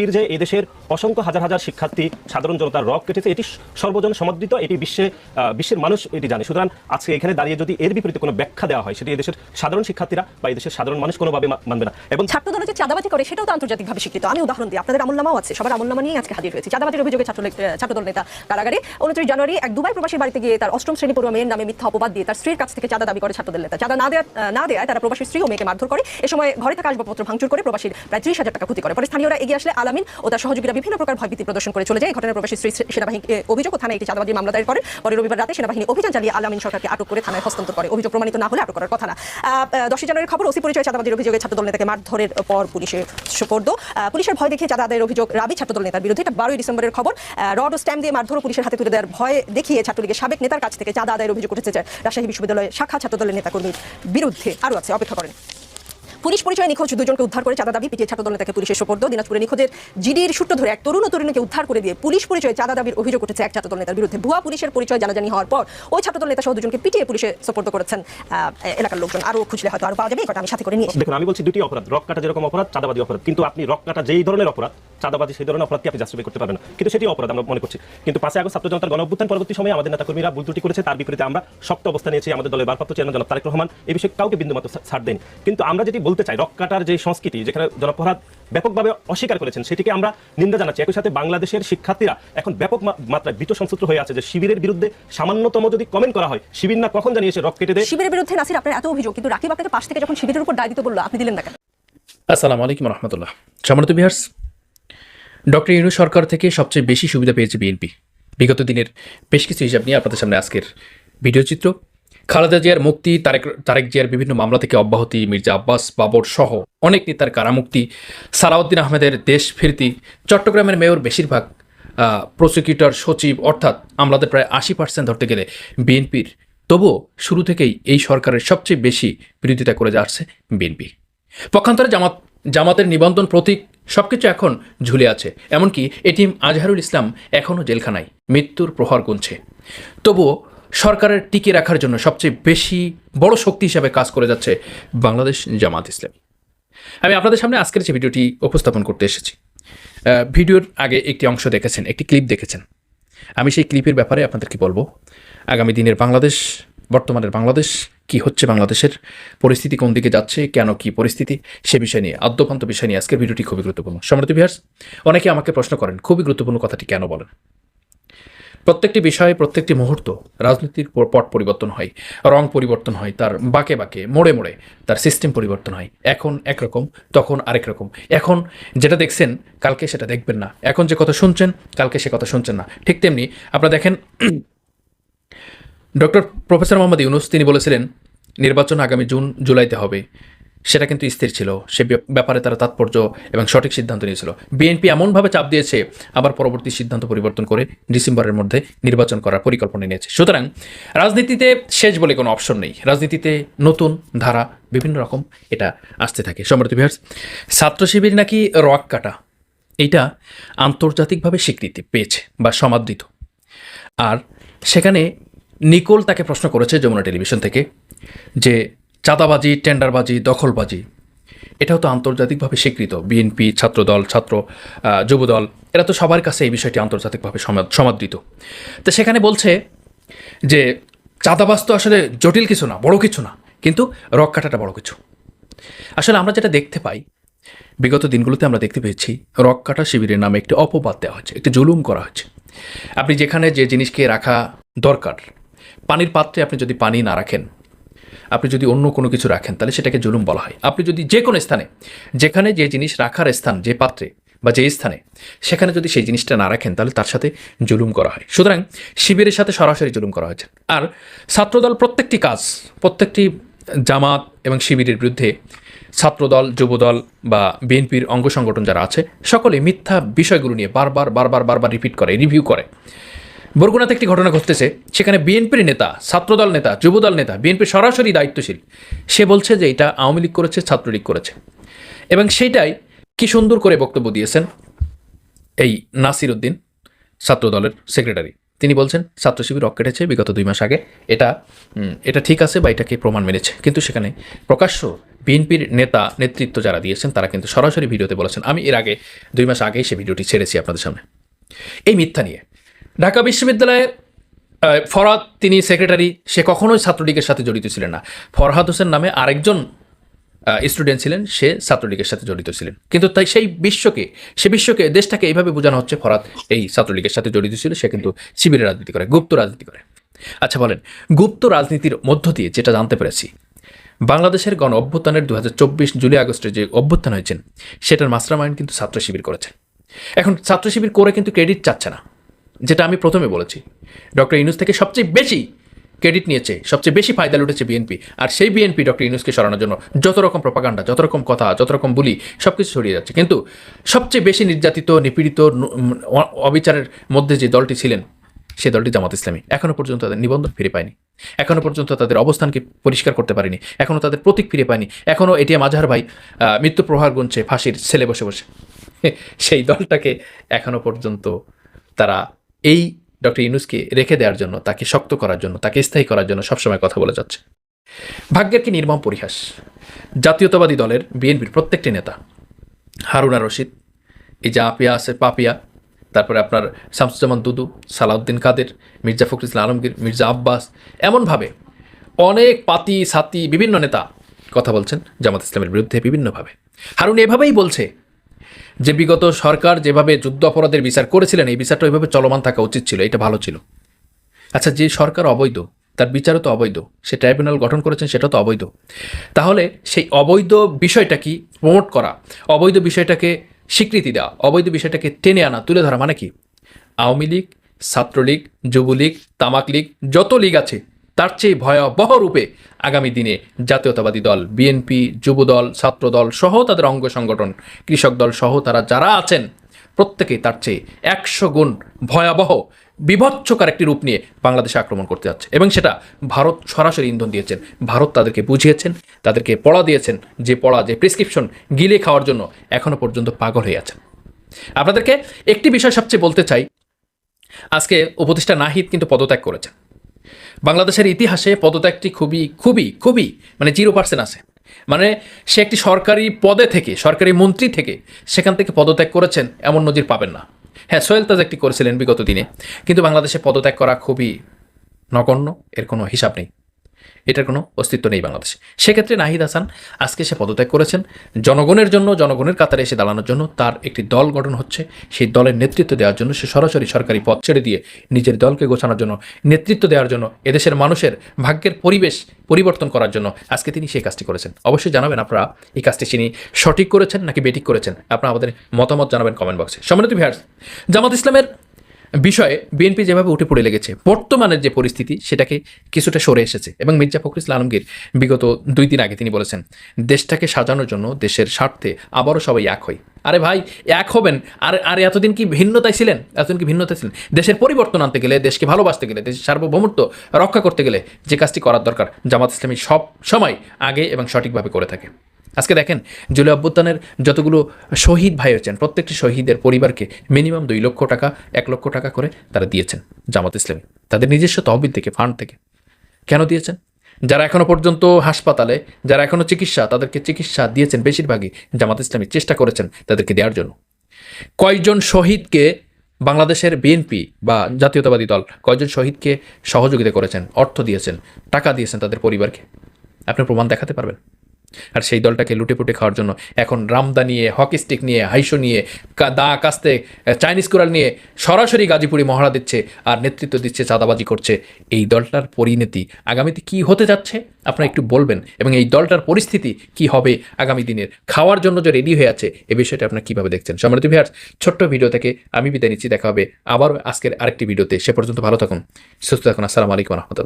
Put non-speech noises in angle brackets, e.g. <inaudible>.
এর যে এই দেশের অসংখ্য হাজার হাজার শিক্ষার্থী, সাধারণ জনতার রক কেটেছে, এটি সর্বজন সমর্থিত এটি বিশ্বে বিশ্বের মানুষ এটি জানে। সুতরাং আজকে এখানে দাঁড়িয়ে যদি এর বিপরীতে কোনো ব্যাখ্যা দেওয়া হয়, সেটি এই দেশের সাধারণ শিক্ষার্থীরা বা এই দেশের সাধারণ মানুষ কোনোভাবে মানবে না। এবং ছাত্রদল যে চাঁদাবাজি করে, সেটাও তো আন্তর্জাতিকভাবে স্বীকৃত। আমি উদাহরণ দিই, আপনাদের আমলনামাও আছে, সবার আমলনামা নিয়ে আজকে হাজির হয়েছে। চাঁদাবাজির অভিযোগে ছাত্র ছাত্রদল নেতা কারাগারে উনত্রিশ জানুয়ারি এক দুবাই প্রবাসীর বাড়িতে গিয়ে তার অষ্টম শ্রেণি পড়ুয়া মেয়ের নামে মিথ্যা অপবাদ দিয়ে তার স্ত্রীর কাছ থেকে চাঁদা দাবি করে ছাত্রদল নেতা। চাঁদা না দেয়া না দেয় তারা প্রবাসীর স্ত্রী ও মেয়েকে মারধর করে। এ সময় ঘরে থাকা আসবাবপত্র ভাঙচুর করে প্রবাসীর প্রায় ত্রিশ হাজার টাকা ক্ষতি করে। পরে স্থানীয়রা এগিয়ে আসলে আলামিন ও তার সহযোগীরা বিভিন্ন প্রকার ভয়ভীতি প্রদর্শন করে চলে যায়। ঘটনার প্রবাসী স্ত্রী সেনাবাহিনীকে অভিযোগ থানায় একটি চাঁদাবাজি মামলা দায়ের করেন পরে রবিবার রাতে সেনাবাহিনী অভিযান চালিয়ে আলামিন সরকারকে আটক করে থানায় হস্তান্তর করে। অভিযোগ প্রমাণিত না হলে আটক করার কথা না। দশই জানুয়ারির খবর, ওসি পরিচয় চাঁদাবাজির অভিযোগে ছাত্রদল নেতাকে মারধরের পর পুলিশে সুপর্দ। পুলিশের ভয় দেখে চাঁদা আদায়ের অভিযোগ রাবি ছাত্রদল নেতার বিরুদ্ধে। এটা বারোই ডিসেম্বরের খবর। রড ও স্ট্যাম্প দিয়ে মারধর পুলিশের হাতে তুলে দেওয়ার ভয় দেখিয়ে ছাত্রলীগের সাবেক নেতার কাছ থেকে চাঁদা আদায়ের অভিযোগ উঠেছে রাজশাহী বিশ্ববিদ্যালয়ের শাখা ছাত্রদলের নেতাকর্মীর বিরুদ্ধে আরও আছে। অপেক্ষা করেন। পুলিশ পরিচয়ে নিখোঁজ দুজনকে উদ্ধার করে চাঁদা দাবি পিটিয়ে ছাত্রদল নেতাকে পুলিশের সোপর্দ, দিনাজপুরে নিখোঁজের জিডির সূত্র ধরে এক তরুণ ও তরুণীকে উদ্ধার করে দিয়ে পুলিশ পরিচয়ে চাঁদা দাবির অভিযোগ উঠেছে এক ছাত্রদল নেতার বিরুদ্ধে। ভুয়া পুলিশের পরিচয় জানাজানি হওয়ার পর ওই ছাত্রদল নেতা সহ দুজনকে পিটিয়ে পুলিশে সোপর্দ করেছেন এলাকার লোকজন। আরও খুঁজলে হয়তো আরও পাওয়া যাবে এটা আমি সাথে করে নিয়ে। দেখুন, আমি বলছি দুটি অপরাধ, রক কাটা যেরকম অপরাধ, চাঁদাবাদী অপরাধ। কিন্তু আপনি রক কাটা যেই ধরনের অপরাধ চাঁদাবাজি সেই ধরনের অপরাধকে আপনি জাস্টিফাই করতে পারবেন না। কিন্তু সেটি অপরাধ আমরা মনে করছি। কিন্তু পাঁচে আগস্ট ছাত্র জনতার গণ অভ্যুত্থান পরবর্তী সময়ে আমাদের নেতাকর্মীরা ভুল ত্রুটি করেছে তার বিপরীতে আমরা শক্ত অবস্থান নিয়েছি আমাদের দলের ভারপ্রাপ্ত চেয়ারম্যান জনাব তারেক রহমান। এই বিষয়ে কাউকে বিন্দুমাত্র ছাড় দেন কিন্তু আমরা যেটি বলতে চাই রক কাটার যে সংস্কৃতি যেখানে জনপরাধ ব্যাপকভাবে অস্বীকার করেছেন সেটিকে আমরা নিন্দা জানাচ্ছি। একই সাথে বাংলাদেশের শিক্ষার্থীরা এখন ব্যাপক মাত্রায় ভীত সংসূত্র হয়ে আছে যে শিবিরের বিরুদ্ধে সামান্যতম যদি কমেন্ট করা হয় শিবির না কখন জানিয়েছে রক কেটে দেয়? শিবিরের বিরুদ্ধে নাসির আপনার এত অভিযোগ কিন্তু রাকিব আপনাকে পাশ থেকে যখন শিবিরের উপর দায় দিতে বলল আপনি দিলেন না কেন? আসসালামু আলাইকুম রহমতুল্লাহ। সম্মানিত বিহার্স ডক্টর ইউনু সরকার থেকে সবচেয়ে বেশি সুবিধা পেয়েছে বিএনপি। বিগত দিনের বেশ কিছু হিসাব নিয়ে আপনাদের সামনে আজকের ভিডিও চিত্র। খালেদা জিয়ার মুক্তি, তারেক তারেক জিয়ার বিভিন্ন মামলা থেকে অব্যাহতি, মির্জা আব্বাস, বাবর সহ অনেক নেতার কারামুক্তি, সালাউদ্দিন আহমেদের দেশ ফিরতি, চট্টগ্রামের মেয়র বেশিরভাগ প্রসিকিউটর, সচিব, অর্থাৎ আমলাদের প্রায় আশি পার্সেন্ট ধরতে গেলে বিএনপির। তবুও শুরু থেকেই এই সরকারের সবচেয়ে বেশি বিরোধিতা করে যাচ্ছে বিএনপি। পক্ষান্তরে জামাত, জামাতের নিবন্ধন প্রতীক সবকিছু এখন ঝুলে আছে, এমনকি এটিএম আজহারুল ইসলাম এখনও জেলখানায়, মৃত্যুর প্রহর গুনছে। তবুও সরকারের টিকে রাখার জন্য সবচেয়ে বেশি বড় শক্তি হিসাবে কাজ করে যাচ্ছে বাংলাদেশ জামাত ইসলাম। আমি আপনাদের সামনে আজকের যে ভিডিওটি উপস্থাপন করতে এসেছি ভিডিওর আগে একটি অংশ দেখেছেন, একটি ক্লিপ দেখেছেন। আমি সেই ক্লিপের ব্যাপারে আপনাদেরকে বলব, আগামী দিনের বাংলাদেশ, বর্তমানের বাংলাদেশ কি হচ্ছে বাংলাদেশের পরিস্থিতি, কোন দিকে যাচ্ছে, কেন কি পরিস্থিতি, সে বিষয় নিয়ে, আদ্যপান্ত বিষয় নিয়ে আজকের ভিডিওটি খুবই গুরুত্বপূর্ণ। সম্রাট বিহার্স অনেকে আমাকে প্রশ্ন করেন, খুবই গুরুত্বপূর্ণ কথাটি কেন বলেন? প্রত্যেকটি বিষয়ে, প্রত্যেকটি মুহূর্ত রাজনীতির পট পরিবর্তন হয়, রং পরিবর্তন হয়, তার বাঁকে বাঁকে, মোড়ে মোড়ে তার সিস্টেম পরিবর্তন হয়। এখন একরকম, তখন আরেক রকম। এখন যেটা দেখছেন, কালকে সেটা দেখবেন না। এখন যে কথা শুনছেন, কালকে সে কথা শুনছেন না। ঠিক তেমনি আপনারা দেখেন ডক্টর প্রফেসর মোহাম্মদ ইউনুস তিনি বলেছিলেন, নির্বাচন আগামী জুন, জুলাইতে হবে। সেটা কিন্তু স্থির ছিল। সে ব্যাপ- ব্যাপারে তারা তাৎপর্য এবং সঠিক সিদ্ধান্ত নিয়েছিল। বিএনপি এমনভাবে চাপ দিয়েছে, আবার পরবর্তী সিদ্ধান্ত পরিবর্তন করে ডিসেম্বরের মধ্যে নির্বাচন করার পরিকল্পনা নিয়েছে। সুতরাং রাজনীতিতে শেষ বলে কোনো অপশন নেই। রাজনীতিতে নতুন ধারা, বিভিন্ন রকম এটা আসতে থাকে। সম্রাট বিহার ছাত্র শিবির নাকি রক কাটা? এইটা আন্তর্জাতিকভাবে স্বীকৃতি পেয়েছে বা সমাদৃত। আর সেখানে নিকোল তাকে প্রশ্ন করেছে যমুনা টেলিভিশন থেকে যে চাঁদাবাজি, টেন্ডারবাজি, দখলবাজি, এটাও তো আন্তর্জাতিকভাবে স্বীকৃত। বিএনপি ছাত্রদল, ছাত্র যুবদল, এরা তো সবার কাছে এই বিষয়টি আন্তর্জাতিকভাবে সমাদ- সমাদৃত। তো সেখানে বলছে যে চাঁদাবাজ তো আসলে জটিল কিছু না, বড় কিছু না, কিন্তু রক কাটাটা বড় কিছু। আসলে আমরা যেটা দেখতে পাই, বিগত দিনগুলোতে আমরা দেখতে পেয়েছি, রক কাটা শিবিরের নামে একটি অপবাদ দেওয়া হচ্ছে একটি জুলুম করা হচ্ছে আপনি যেখানে যে জিনিসকে রাখা দরকার পানির পাত্রে আপনি যদি পানি না রাখেন, আপনি যদি অন্য কোনো কিছু রাখেন, তাহলে সেটাকে জুলুম বলা হয়। আপনি যদি যে কোনো স্থানে, যেখানে যে জিনিস রাখার স্থান, যে পাত্রে বা যে স্থানে, সেখানে যদি সেই জিনিসটা না রাখেন, তাহলে তার সাথে জুলুম করা হয়। সুতরাং শিবিরের সাথে সরাসরি জুলুম করা হয়েছে। আর ছাত্রদল প্রত্যেকটি কাজ, প্রত্যেকটি জামাত এবং শিবিরের বিরুদ্ধে ছাত্রদল, যুবদল বা বিএনপির অঙ্গ সংগঠন যারা আছে, সকলে মিথ্যা বিষয়গুলো নিয়ে বারবার বারবার বারবার রিপিট করে রিভিউ করে। বরগুনাতে একটি ঘটনা ঘটতেছে। সেখানে বিএনপির নেতা, ছাত্রদল নেতা, যুবদল নেতা বিএনপির সরাসরি দায়িত্বশীল। সে বলছে যে এটা আওয়ামী লীগ করেছে, ছাত্রলীগ করেছে। এবং সেইটাই কি সুন্দর করে বক্তব্য দিয়েছেন এই নাসির উদ্দিন, ছাত্রদলের সেক্রেটারি। তিনি বলছেন, ছাত্র শিবির রক কেটেছে বিগত দুই মাস আগে। এটা এটা ঠিক আছে বা এটাকে প্রমাণ মেনেছে কিন্তু সেখানে প্রকাশ্য বিএনপির নেতা নেতৃত্ব যারা দিয়েছেন, তারা কিন্তু সরাসরি ভিডিওতে বলেছেন, আমি এর আগে, দুই মাস আগেই সে ভিডিওটি ছেড়েছি আপনাদের সামনে। এই মিথ্যা নিয়ে ঢাকা বিশ্ববিদ্যালয়ের ফরহাদ তিনি সেক্রেটারি সে কখনোই ছাত্রলীগের সাথে জড়িত ছিলেন না। ফরহাদ হোসেন নামে আরেকজন স্টুডেন্ট ছিলেন, সে ছাত্রলীগের সাথে জড়িত ছিলেন। কিন্তু তাই সেই বিশ্বকে, সে বিশ্বকে, দেশটাকে এইভাবে বোঝানো হচ্ছে ফরাত এই ছাত্রলীগের সাথে জড়িত ছিল, সে কিন্তু শিবিরের রাজনীতি করে, গুপ্ত রাজনীতি করে। আচ্ছা বলেন, গুপ্ত রাজনীতির মধ্য দিয়ে যেটা জানতে পেরেছি, বাংলাদেশের গণ অভ্যুত্থানের দু জুলাই আগস্টে যে অভ্যুত্থান হয়েছেন সেটার মাস্টার মাইন্ড কিন্তু ছাত্র শিবির করেছে। এখন ছাত্র শিবির করে কিন্তু ক্রেডিট চাচ্ছে না। যেটা আমি প্রথমে বলেছি। ডক্টর ইউনুস থেকে সবচেয়ে বেশি ক্রেডিট নিয়েছে, সবচেয়ে বেশি ফায়দা লুটেছে বিএনপি আর সেই বিএনপি ডক্টর ইউনুসকে সরানোর জন্য যত রকম প্রপাগান্ডা যত রকম কথা, যত রকম বুলি সব কিছু ছড়িয়ে যাচ্ছে। কিন্তু সবচেয়ে বেশি নির্যাতিত, নিপীড়িত অবিচারের মধ্যে যে দলটি ছিলেন, সে দলটি জামাত ইসলামী। এখনও পর্যন্ত তাদের নিবন্ধন ফিরে পায়নি। এখনও পর্যন্ত তাদের অবস্থানকে পরিষ্কার করতে পারেনি। এখনও তাদের প্রতীক ফিরে পায়নি। এখনও এটিএম আজহার ভাই মৃত্যু প্রহার গুনছে, ফাঁসির ছেলে বসে বসে। <laughs> সেই দলটাকে এখনও পর্যন্ত তারা এই ডক্টর ইউনুসকে রেখে দেওয়ার জন্য, তাকে শক্ত করার জন্য, তাকে স্থায়ী করার জন্য সবসময় কথা বলে যাচ্ছে। ভাগ্যের কি নির্মম পরিহাস? জাতীয়তাবাদী দলের বিএনপির প্রত্যেকটি নেতা, হারুনা রশিদ এই যে আপিয়া আছে পাপিয়া, তারপরে আপনার শামসুজ্জামান দুদু, সালাউদ্দিন কাদের, মির্জা ফখরুল ইসলাম আলমগীর, মির্জা আব্বাস, এমনভাবে অনেক পাতি, সাতি, বিভিন্ন নেতা কথা বলছেন জামাত ইসলামের বিরুদ্ধে বিভিন্নভাবে। হারুন এভাবেই বলছে যে বিগত সরকার যেভাবে যুদ্ধ অপরাধের বিচার করেছিলেন, এই বিচারটা ওইভাবে চলমান থাকা উচিত ছিল, এটা ভালো ছিল। আচ্ছা যে সরকার অবৈধ, তার বিচারও তো অবৈধ, সে ট্রাইব্যুনাল গঠন করেছেন সেটা তো অবৈধ। তাহলে সেই অবৈধ বিষয়টা কি প্রমোট করা, অবৈধ বিষয়টাকে স্বীকৃতি দেওয়া, অবৈধ বিষয়টাকে টেনে আনা, তুলে ধরা মানে কি? আওয়ামী লীগ, ছাত্রলীগ, যুবলীগ তামাক লীগ যত লীগ আছে তার চেয়ে ভয়াবহ রূপে আগামী দিনে জাতীয়তাবাদী দল বিএনপি যুবদল ছাত্রদল সহ তাদের অঙ্গ সংগঠন, কৃষক দল সহ তারা যারা আছেন, প্রত্যেকেই তার চেয়ে একশো গুণ ভয়াবহ, বিভৎসকার একটি রূপ নিয়ে বাংলাদেশে আক্রমণ করতে যাচ্ছে। এবং সেটা ভারত সরাসরি ইন্ধন দিয়েছেন। ভারত তাদেরকে বুঝিয়েছেন, তাদেরকে পড়া দিয়েছেন, যে পড়া, যে প্রেসক্রিপশন গিলে খাওয়ার জন্য এখনও পর্যন্ত পাগল হয়ে আছেন। আপনাদেরকে একটি বিষয় সবচেয়ে বলতে চাই। আজকে উপদেষ্টা নাহিদ কিন্তু পদত্যাগ করেছেন। বাংলাদেশের ইতিহাসে পদত্যাগটি খুবই খুবই খুবই মানে জিরো পার্সেন্ট আছে। মানে সে একটি সরকারি পদে থেকে, সরকারি মন্ত্রী থেকে সেখান থেকে পদত্যাগ করেছেন, এমন নজির পাবেন না। হ্যাঁ সোহেল তাজ একটি করেছিলেন বিগত দিনে। কিন্তু বাংলাদেশে পদত্যাগ করা খুবই নগণ্য, এর কোনো হিসাব নেই। এটার কোনো অস্তিত্ব নেই বাংলাদেশে। সেক্ষেত্রে নাহিদ হাসান আজকে সে পদত্যাগ করেছেন। জনগণের জন্য, জনগণের কাতারে এসে দাঁড়ানোর জন্য তার একটি দল গঠন হচ্ছে। সেই দলের নেতৃত্ব দেওয়ার জন্য সে সরাসরি সরকারি পদ ছেড়ে দিয়ে নিজের দলকে গোছানোর জন্য, নেতৃত্ব দেওয়ার জন্য, এদেশের মানুষের ভাগ্যের পরিবেশ পরিবর্তন করার জন্য আজকে তিনি সেই কাজটি করেছেন। অবশ্যই জানাবেন আপনারা এই কাজটি তিনি সঠিক করেছেন নাকি বেঠিক করেছেন। আপনারা আমাদের মতামত জানাবেন কমেন্ট বক্সে। সম্মানিত ভিহার্স জামাত ইসলামের বিষয়ে বিএনপি যেভাবে উঠে পড়ে লেগেছে, বর্তমানের যে পরিস্থিতি সেটাকে কিছুটা সরে এসেছে। এবং মির্জা ফখরুল আলমগীর বিগত দুই দিন আগে তিনি বলেছেন, দেশটাকে সাজানোর জন্য দেশের স্বার্থে আবারও সবাই এক হই। আরে ভাই, এক হবেন। আর আর এতদিন কি ভিন্নতায় ছিলেন? এতদিন কি ভিন্নতায় ছিলেন? দেশের পরিবর্তন আনতে গেলে, দেশকে ভালোবাসতে গেলে, দেশের সার্বভৌমত্ব রক্ষা করতে গেলে যে কাজটি করার দরকার, জামাত ইসলামী সব সময় আগে এবং সঠিকভাবে করে থাকে। আজকে দেখেন, জুলাই অভ্যুত্থানের যতগুলো শহীদ ভাই হয়েছেন, প্রত্যেকটি শহীদের পরিবারকে মিনিমাম দুই লক্ষ টাকা, এক লক্ষ টাকা করে তারা দিয়েছেন জামাত ইসলামী। তাদের নিজস্ব তহবিল থেকে ফান্ড থেকে। কেন দিয়েছেন? যারা এখনও পর্যন্ত হাসপাতালে, যারা এখনও চিকিৎসা, তাদেরকে চিকিৎসা দিয়েছেন বেশিরভাগই জামাত ইসলামী চেষ্টা করেছেন তাদেরকে দেওয়ার জন্য। কয়জন শহীদকে বাংলাদেশের বিএনপি বা জাতীয়তাবাদী দল, কয়জন শহীদকে সহযোগিতা করেছেন, অর্থ দিয়েছেন, টাকা দিয়েছেন তাদের পরিবারকে? আপনি প্রমাণ দেখাতে পারবেন? আর সেই দলটাকে লুটেপুটে খাওয়ার জন্য এখন রামদা নিয়ে, হকি স্টিক নিয়ে, হাইশো নিয়ে দা কাস্তে চাইনিজ কুড়াল নিয়ে সরাসরি গাজীপুরি মহড়া দিচ্ছে আর নেতৃত্ব দিচ্ছে, চাঁদাবাজি করছে। এই দলটার পরিণতি আগামীতে কি হতে যাচ্ছে? আপনারা একটু বলবেন। এবং এই দলটার পরিস্থিতি কি হবে আগামী দিনের? খাওয়ার জন্য যে রেডি হয়ে আছে, এ বিষয়টা আপনারা কীভাবে দেখছেন? সম্মানিত ভিয়ার্স ছোট্ট ভিডিও থেকে আমি বিদায় নিচ্ছি। দেখা হবে আবারও আজকের আরেকটি ভিডিওতে। সে পর্যন্ত ভালো থাকুন, সুস্থ থাকুন। আসসালামু আলাইকুম রহমতুল্লাহ।